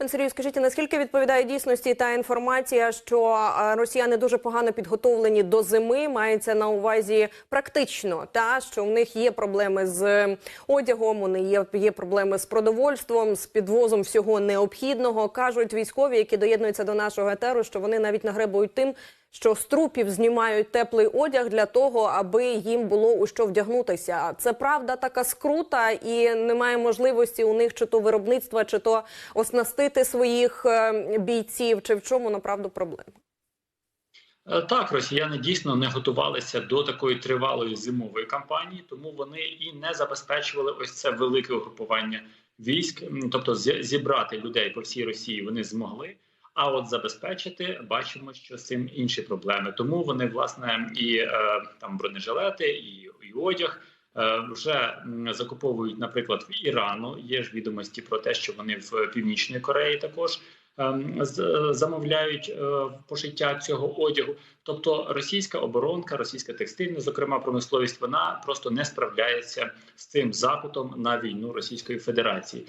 Пан Сергію, скажіть, наскільки відповідає дійсності та інформація, що е, росіяни дуже погано підготовлені до зими, мається на увазі практично, та що в них є проблеми з одягом, вони є, є проблеми з продовольством, з підвозом всього необхідного. кажуть військові, які доєднуються до нашого етеру, що вони навіть нагребують тим, що з трупів знімають теплий одяг для того, аби їм було у що вдягнутися. Це правда така скрута, і немає можливості у них чи то виробництва, чи то оснастити своїх е, бійців, чи в чому направду проблема. Е, Так, росіяни дійсно не готувалися до такої тривалої зимової кампанії, тому вони і не забезпечували ось це велике угрупування військ. Тобто зі- зібрати людей по всій Росії вони змогли. А от забезпечити бачимо, що з цим інші проблеми. Тому вони власне і е, там бронежилети, і, і одяг е, вже закуповують, наприклад, в Ірану. Є ж відомості про те, що вони в Північній Кореї також ем, замовляють е, пошиття цього одягу. Тобто російська оборонка, російська текстильна, зокрема промисловість, вона просто не справляється з цим запитом на війну Російської Федерації.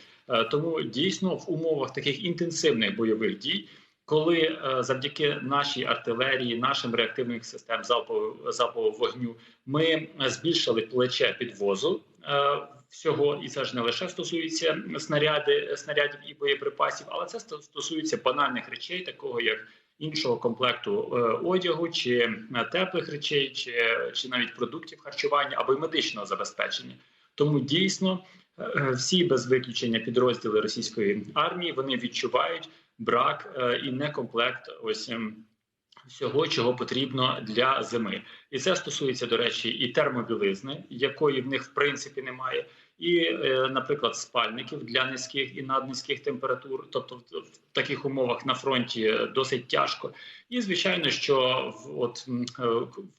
Тому дійсно в умовах таких інтенсивних бойових дій. Коли е, завдяки нашій артилерії, нашим реактивним систем залпового залпового вогню, ми е, збільшили плече підвозу е, всього, і це ж не лише стосується снаряди, снарядів і боєприпасів, але це стосується банальних речей, такого як іншого комплекту одягу, чи теплих речей, чи, чи навіть продуктів харчування або й медичного забезпечення. Тому дійсно всі без виключення підрозділи російської армії вони відчувають брак е, і некомплект ось. ем, Всього, чого потрібно для зими, і це стосується, до речі, і термобілизни, якої в них в принципі немає, і, е, наприклад, спальників для низьких і наднизьких температур, тобто в, таких умовах на фронті е, досить тяжко. І звичайно, що в от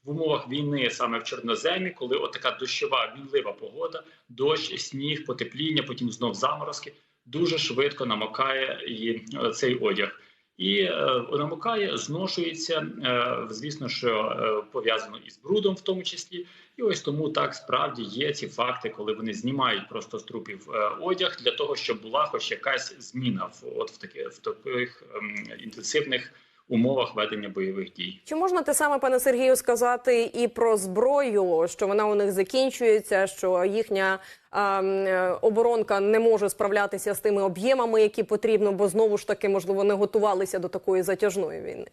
в умовах війни, саме в Чорноземі, коли от така дощова вінлива погода, дощ, сніг, потепління, потім знов заморозки, дуже швидко намокає і е, цей одяг. І е, намокає, зношується, е, звісно, що пов'язано із брудом, в тому числі, і ось тому так справді є ці факти, коли вони знімають просто з трупів одяг для того, щоб була хоч якась зміна в от в таких в таких ем, інтенсивних умовах ведення бойових дій. Чи можна те саме, пане Сергію, сказати і про зброю, що вона у них закінчується, що їхня ем, е, оборонка не може справлятися з тими об'ємами, які потрібно, бо знову ж таки, можливо, не готувалися до такої затяжної війни?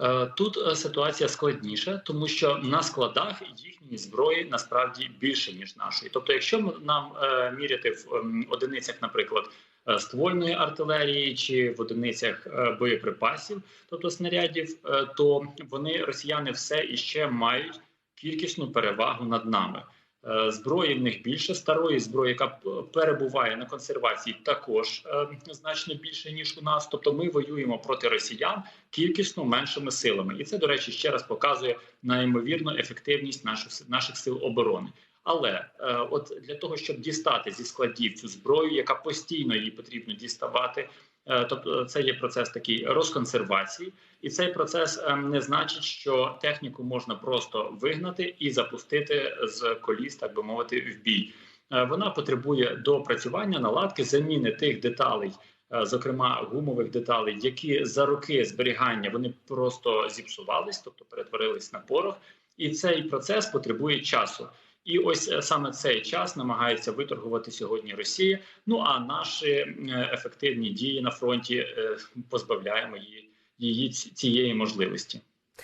Е, Тут е, ситуація складніша, тому що на складах їхньої зброї насправді більше ніж нашої. Тобто, якщо нам е, міряти в ем, одиницях, наприклад, ствольної артилерії чи в одиницях е, боєприпасів, тобто снарядів, е, то вони росіяни все іще мають кількісну перевагу над нами. Е, Зброї в них більше старої зброї, яка перебуває на консервації, також е, значно більше ніж у нас. Тобто, ми воюємо проти росіян кількісно меншими силами, і це до речі ще раз показує неймовірну ефективність наших сил оборони. Але е, от для того, щоб дістати зі складів цю зброю, яка постійно її потрібно діставати. е, Тобто це є процес такий розконсервації, і цей процес е, не значить, що техніку можна просто вигнати і запустити з коліс, так би мовити, в бій. Е, Вона потребує доопрацювання, наладки, заміни тих деталей, е, зокрема гумових деталей, які за роки зберігання вони просто зіпсувались, тобто перетворились на порох, і цей процес потребує часу. І ось е, саме цей час намагається виторгувати сьогодні Росія. Ну а наші е, ефективні дії на фронті е, позбавляємо її її цієї можливості.